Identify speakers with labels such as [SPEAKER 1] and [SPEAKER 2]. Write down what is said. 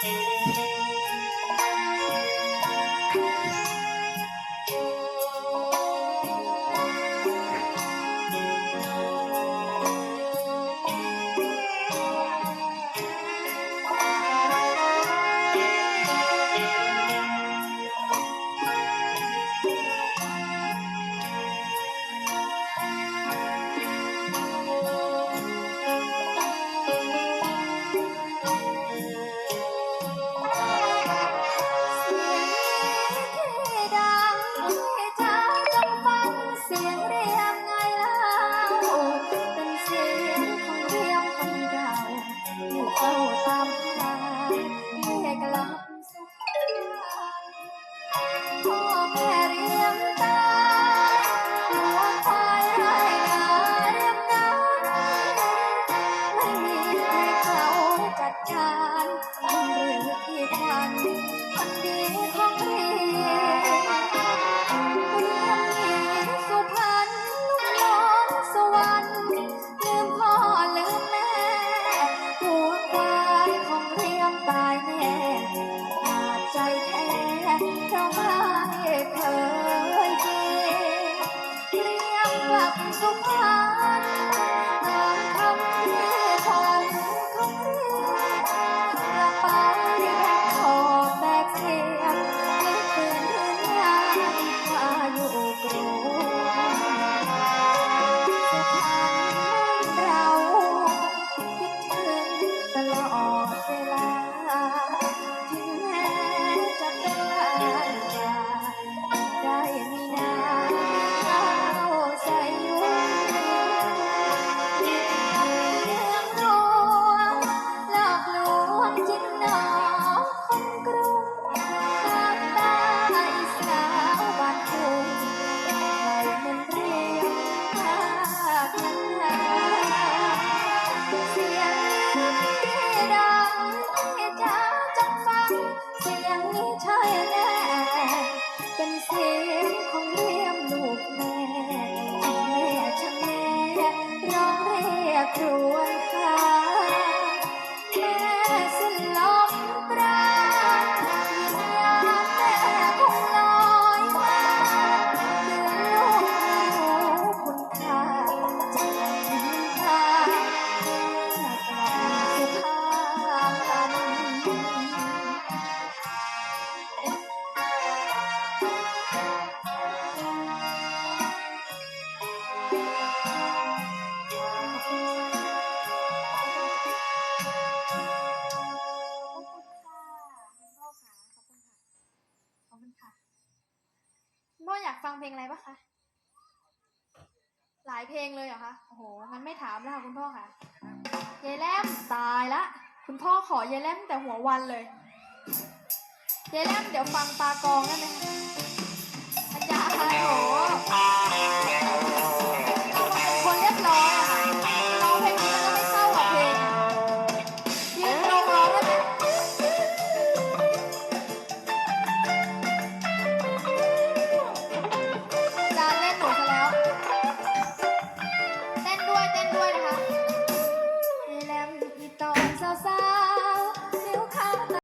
[SPEAKER 1] Música 说话。 ค่ะโมอยากฟังเพลงอะไรปะคะ หลายเพลงเลยเหรอคะ โอ้โห งั้นไม่ถามแล้วค่ะคุณพ่อค่ะ เยแลมตายละ คุณพ่อขอเยแลมแต่หัววันเลย เยแลมเดี๋ยวฟังปากองได้ไหมคะอาจารย์โอ้